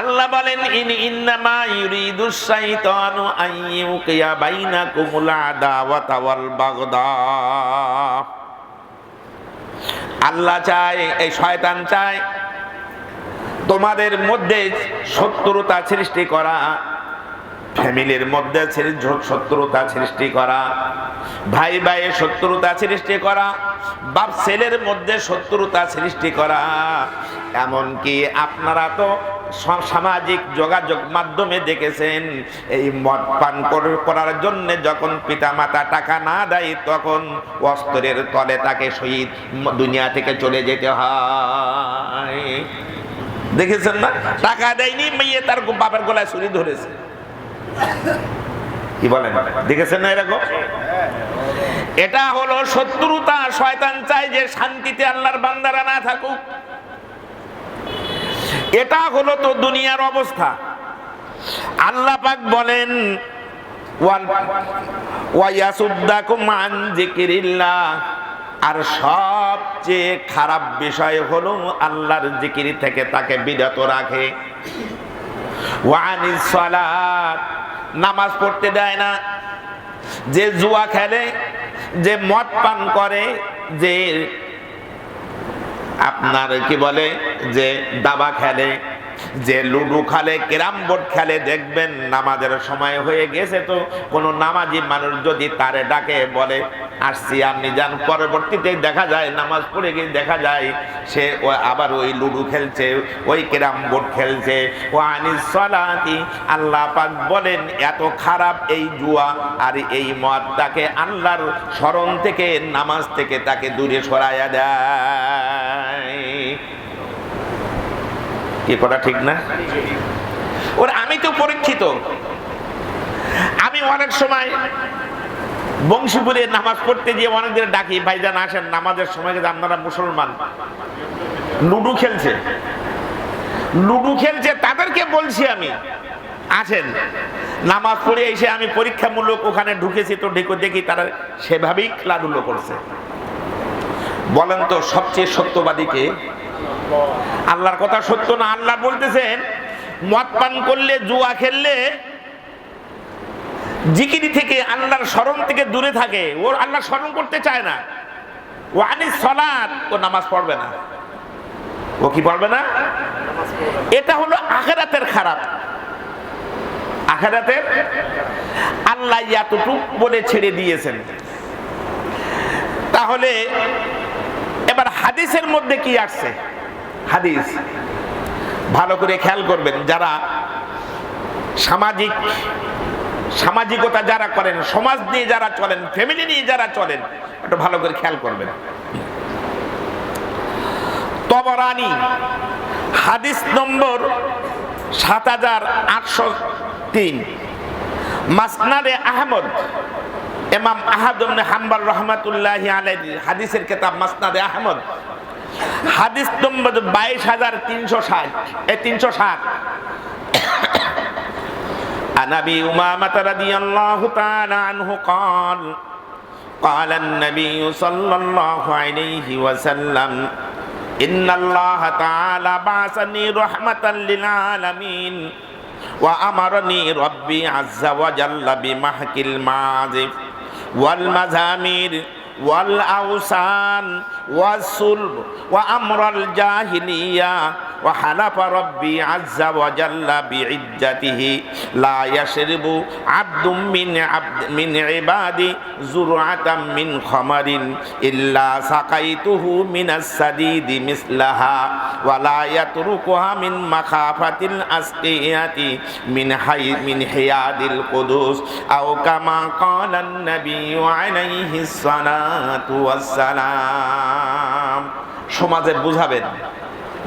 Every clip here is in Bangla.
আল্লাহ বলেন, ইন ইন্নামা ইউরিদু শাইতানু আন ইউকিয়া বাইনাকুমুল আদাওয়াতা ওয়াল বাগদা। আল্লাহ চায়, এই শয়তান চায় তোমাদের মধ্যে শত্রুতা সৃষ্টি করা, ফ্যামিলির মধ্যে শত্রুতা সৃষ্টি করা, ভাই ভাইয়ের শত্রুতা সৃষ্টি করা, বাপ ছেলের মধ্যে শত্রুতা সৃষ্টি করা। এমনকি আপনারা তো সামাজিক যোগাযোগ মাধ্যমে দেখেছেন, এই মদ পান করার জন্য যখন পিতামাতা টাকা না দেয়, তখন অস্ত্রের তলে তাকে শহীদ দুনিয়া থেকে চলে যেতে হয়। দেখেছেন না? টাকা দেয়নি, মেয়ে তার বাবার গলায় ছুরি ধরেছে। কি বলেন? দেখেছেন না এরকম? এটা হলো শত্রুতা, শয়তান চায় যে শান্তিতে আল্লাহর বান্দারা না থাকুক। এটা হলো তো দুনিয়ার অবস্থা। আল্লাহ পাক বলেন আর সবচেয়ে খারাপ বিষয় হলো আল্লাহর জিকির থেকে তাকে বিরত রাখে। নামাজ পড়তে দেয় না। যে জুয়া খেলে, যে মদ পান করে, যে আপনার কি বলে যে দাবা খেলে, যে লুডু খেলে, ক্যারাম বোর্ড খেলে দেখবেন নামাজের সময় হয়ে গেছে তো। কোনো নামাজি মানুষ যদি তারে ডাকে, বলে, আসছি আপনি যান। পরবর্তীতে দেখা যায়, নামাজ পড়ে গিয়ে দেখা যায়, সে ও আবার ওই লুডু খেলছে, ওই ক্যারাম বোর্ড খেলছে। ও আনিস সলাতি, আল্লাহ পাক বলেন, এত খারাপ এই জুয়া আর এই মদ তাকে আল্লাহর স্মরণ থেকে, নামাজ থেকে তাকে দূরে সরাইয়া দেয়। কি কথা ঠিক না? ওর, আমি তো পরীক্ষিত। আমি অনেক সময় বংশীপুরে নামাজ পড়তে গিয়ে অনেকদের ডাকি, ভাইজান আসেন, নামাজের সময় কিন্তু আপনারা মুসলমান। লুডু খেলছে। লুডু খেলছে, তাদেরকে বলছি আমি, আসেন, নামাজ পড়ে এসে আমি পরীক্ষামূলক ওখানে ঢুকেছি, তো ঢেকে দেখি তারা সেভাবেই খেলাধুলো করছে। বলেন তো সবচেয়ে সত্যবাদীকে আল্লাহর কথা সত্য না, আল্লাহ বলতেছেন মদ পান করলে, জুয়া খেললে জিকিরি থেকে আল্লাহর স্মরণ থেকে দূরে থাকে। ওর আল্লাহ স্মরণ করতে চায় না। ও আনি সলাৎ ও নামাজ পড়বে না। ও কি পড়বে না? এটা হলো আখেরাতের খারাপ। আখেরাতের আল্লাহ এতটুক বলে ছেড়ে দিয়েছেন। তাহলে এবার হাদিসের মধ্যে কি আসছে? হাদিস। ভালো করে খেয়াল করবেন, যারা সামাজিক, সামাজিকতা যারা করেন, সমাজ নিয়ে যারা চলেন ফ্যামিলি নিয়ে যারা চলেন, একটু ভালো করে খেয়াল করবেন। তবরানি, হাদিস নম্বর সাত হাজার আটশো তিন। মাসনাদে আহমদ এমাম আহাদ হাম্বার রহমাতুল্লাহ আলাইহি হাদিসের কেতাব মাসনাদে আহমদ হাদিস নম্বর বাইশ হাজার তিনশো ষাট এ তিনশো ষাট عن ابي امامه رضي الله تعالى عنه قال قال النبي صلى الله عليه وسلم ان الله تعالى بعثني رحمه للعالمين وامرني ربي عز وجل بمحك المعازف والمزامير والأوثان والصلب وأمر الجاهلية وحلف ربي عز وجل بعجته لا يشرب عبد من عبد من عبادي زرعة من خمر إلا سقيته من السديد مثلها ولا يتركها من مخافة الأسقية من حي من حياد القدوس أو كما قال النبي عليه الصلاة والسلام সমাজে বুঝাবেন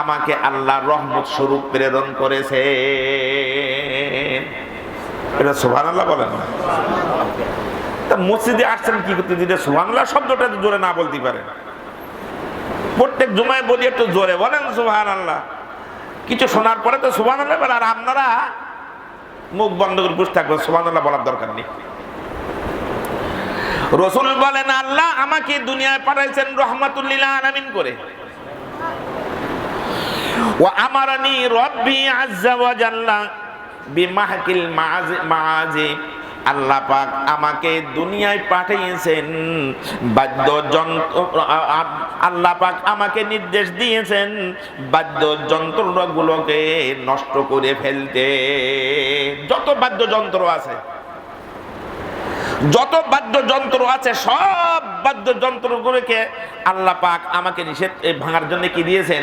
আমাকে আল্লাহ রহমত স্বরূপ প্রেরণ করেছে। এটা সুহান আল্লাহ বলেন তা মসজিদে আসছেন কি করতে দিলে? সুহান আল্লাহ শব্দটা জোরে না বলতে পারেন প্রত্যেক জুমায় বলি একটু জোরে বলেন সুহান আল্লাহ কিছু শোনার পরে তো সুহান আল্লাহ আর আপনারা মুখ বন্ধ করে বসে থাকবেন সুহান আল্লাহ বলার দরকার নেই। রসুল বলেন, আল্লাহ আমাকে দুনিয়ায় পাঠাইছেন রহমাতুল্লিল আলামিন করে। ও আমারানি রব্বি আজ্জা ওয়া জাল্লা বিমাহকিল মাআজি- আল্লাহ পাক আমাকে দুনিয়ায় পাঠিয়েছেন বাদ্য যন্ত্র আ- আ- আল্লাহ পাক আমাকে নির্দেশ দিয়েছেন বাদ্য যন্ত্রগুলোকে নষ্ট করে ফেলতে। যত বাদ্যযন্ত্র আছে যত বাদ্যযন্ত্র আছে, সব বাদ্যযন্ত্রগুলোকে আল্লাহ পাক আমাকে নিষেধ ভাঙার জন্য কি দিয়েছেন?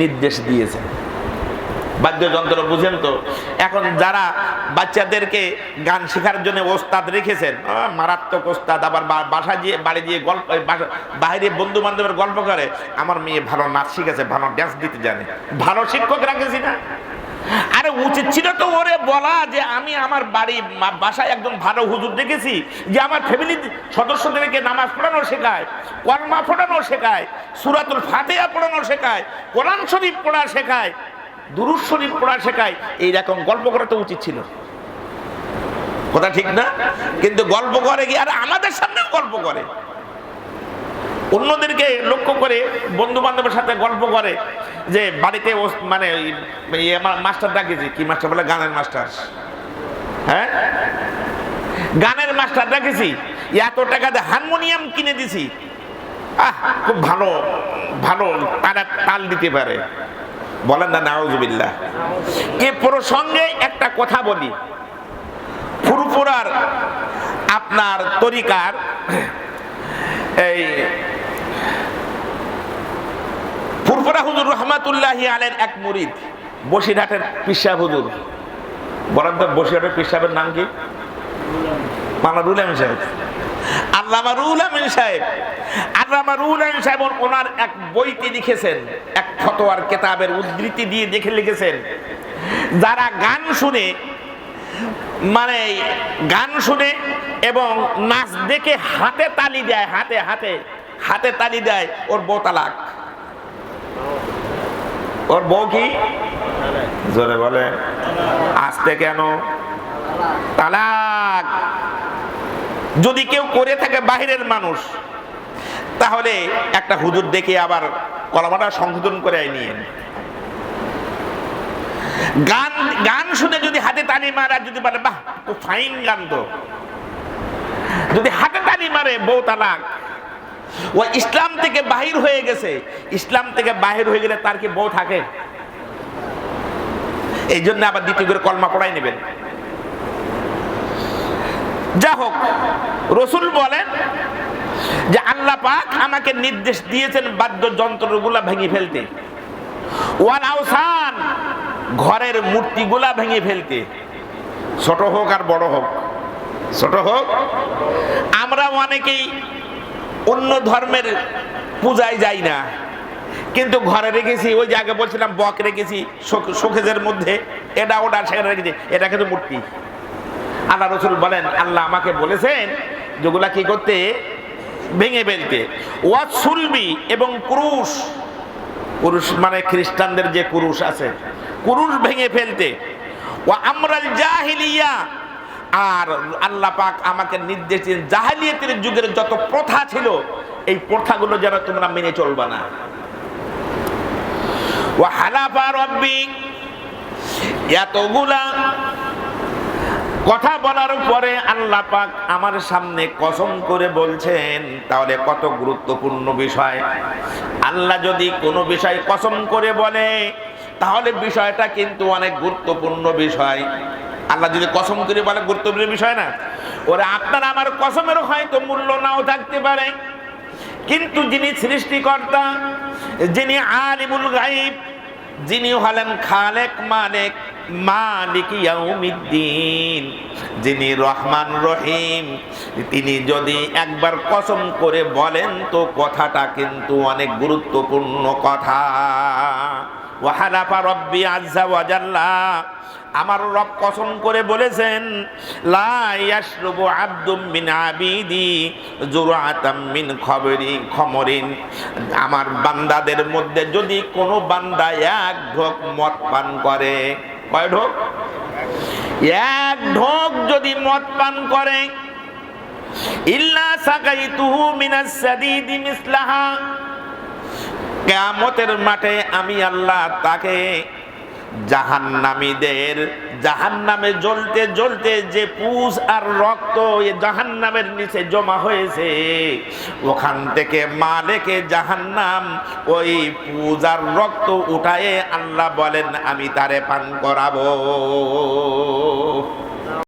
নির্দেশ দিয়েছেন। বাদ্যযন্ত্র বুঝেন তো? এখন যারা বাচ্চাদেরকে গান শেখার জন্য ওস্তাদ রেখেছেন মারাত্মক ওস্তাদ, আবার বাসা দিয়ে, বাড়ি দিয়ে গল্প বাইরে বন্ধু বান্ধবের গল্প করে, আমার মেয়ে ভালো নাচ শিখেছে, ভালো ড্যান্স দিতে জানে। ভালো শিক্ষক রাখেছি না? আরে উচিত ছিল তো ওরে বলা যে আমি আমার বাড়ি বাসায় একজন ভালো হুজুর দেখেছি, যে আমার ফ্যামিলি সদস্যদেরকে নামাজ পড়ানো শেখায় কলমা পড়ানো শেখায়, সুরাতুল ফাতেহা পড়ানো শেখায়, কোরআন শরীফ পড়া শেখায়, দুরুদ শরীফ পড়া শেখায়, এইরকম গল্প করা তো উচিত ছিল। কথা ঠিক না? কিন্তু গল্প করে কি? আর আমাদের সামনেও গল্প করে। অন্যদেরকে লক্ষ্য করে বন্ধু বান্ধবের সাথে গল্প করে যে বাড়িতে মানে আমার মাস্টার ডাকেছি কি মাস্টার বলে? গানের মাস্টার। হ্যাঁ? গানের মাস্টার ডাকেছি, এত টাকা দিয়ে হারমোনিয়াম কিনে দিছি। আহ, খুব ভালো ভালো তারা তাল দিতে পারে। বলেন না, নাউজুবিল্লাহ। এ প্রসঙ্গে একটা কথা বলি। ফুরফুরার আপনার তরিকার এই ফুরফুরা হুজুর রহমাতুল্লাহি আলের এক মুরিদ, বসিরহাটের পিসা হুজুর। তো বসিরহাটের পিসাবের নাম কি? সাহেব। আল্লামা সাহেব। রুল সাহেব ওনার এক বইতে লিখেছেন, এক ফতোয়ার কেতাবের দিয়ে দেখে লিখেছেন। যারা গান শুনে মানে গান শুনে এবং নাচ দেখে হাতে তালি দেয়, হাতে হাতে হাতে তালি দেয়, ওর বউ তালাক ওর বউ কি? জোরে বলে, আসতে কেন? তালাক। যদি কেউ করে থাকে বাহিরের মানুষ, তাহলে একটা হুজুর দেখে আবার কলমাটা সংশোধন করে নিয়ে। গান গান শুনে যদি হাতে তালি মারে যদি বলে, বাহ ফাইন গান তো। যদি হাতে তালি মারে, বউ তালাক। ও ইসলাম থেকে বাহির হয়ে গেছে। ইসলাম থেকে বাহির হয়ে গেলে তার কি বউ থাকে? এই জন্য আবার দ্বিতীয় করে কলমা পড়াই নেবেন। যা হোক, রসুল বলেন যে আল্লাহ পাক আমাকে নির্দেশ দিয়েছেন বাদ্যযন্ত্রগুলা ভেঙে ফেলতে। ওয়াল আওসান, ঘরের মূর্তিগুলা ভেঙে ফেলতে। ছোট হোক আর বড় হোক। ছোট হোক, আমরা অনেকেই অন্য ধর্মের পূজায় যাই না। কিন্তু ঘরে রেখেছি, ওই জায়গায় বলছিলাম, বক রেখেছি, শোক- শোকেজের মধ্যে, এটা, ওটা, সেখানে রেখেছি, এটা কিন্তু মূর্তি। আল্লাহ রসুল বলেন, আল্লাহ আমাকে বলেছেন যেগুলা কি করতে? ভেঙে ফেলতে। ওয়াজ সুলবি এবং কুরুশ কুরুশ মানে খ্রিস্টানদের যে কুরুশ আছে, কুরুশ ভেঙে ফেলতে। ও আমরাল জাহিলিয়া আর আল্লাহ পাক আমাকে নির্দেশ দিন জাহালিয়াতের যুগের যত প্রথা ছিল, এই প্রথাগুলো যেন তোমরা মেনে চলবা না। ও হালাফা রব্বি এতগুলা কথা বলার পরে আল্লাহ পাক আমার সামনে কসম করে বলছেন, তাহলে কত গুরুত্বপূর্ণ বিষয়। আল্লাহ যদি কোনো বিষয় কসম করে বলে, তাহলে বিষয়টা কিন্তু অনেক গুরুত্বপূর্ণ বিষয়। আল্লাহ যদি কসম করে বলে, গুরুত্বপূর্ণ বিষয় না। ওরা, আপনার আমার কসমের হয়তো মূল্য নাও থাকতে পারে। কিন্তু যিনি সৃষ্টিকর্তা, যিনি আলিমুল গাইব যিনি হলেন খালেক মালিক মালিক ইয়াউমিদ্দিন, যিনি রহমান রহিম, তিনি যদি একবার কসম করে বলেন তো কথাটা কিন্তু অনেক গুরুত্বপূর্ণ কথা। ওয়াহালাফা রব্বি আজ্জা ওয়াজাল্লা আমার রব কসম করে বলেছেন, লা ইয়াশরবু আব্দুম মিন আবিদি জুরআতাম মিন খবরি খমরিন। আমার বান্দাদের মধ্যে যদি কোনো বান্দা এক ঢোক মদ পান করে, কয় ঢোক? এক ঢোক যদি মদ পান করে, ইল্লা সাকাইতুহু মিনাস সাদিদি মিসলাহা। কেয়ামতের মাঠে আমি আল্লাহ তাকে জাহান্নামীদের, জাহান্নামে জ্বলতে জ্বলতে যে পুষ আর রক্ত এ জাহান্নামের নিচে জমা হয়েছে, ওখান থেকে মালেকে জাহান্নাম ওই পুজ আর রক্ত উঠায়ে আল্লাহ বলেন, আমি তারে পান করাবো।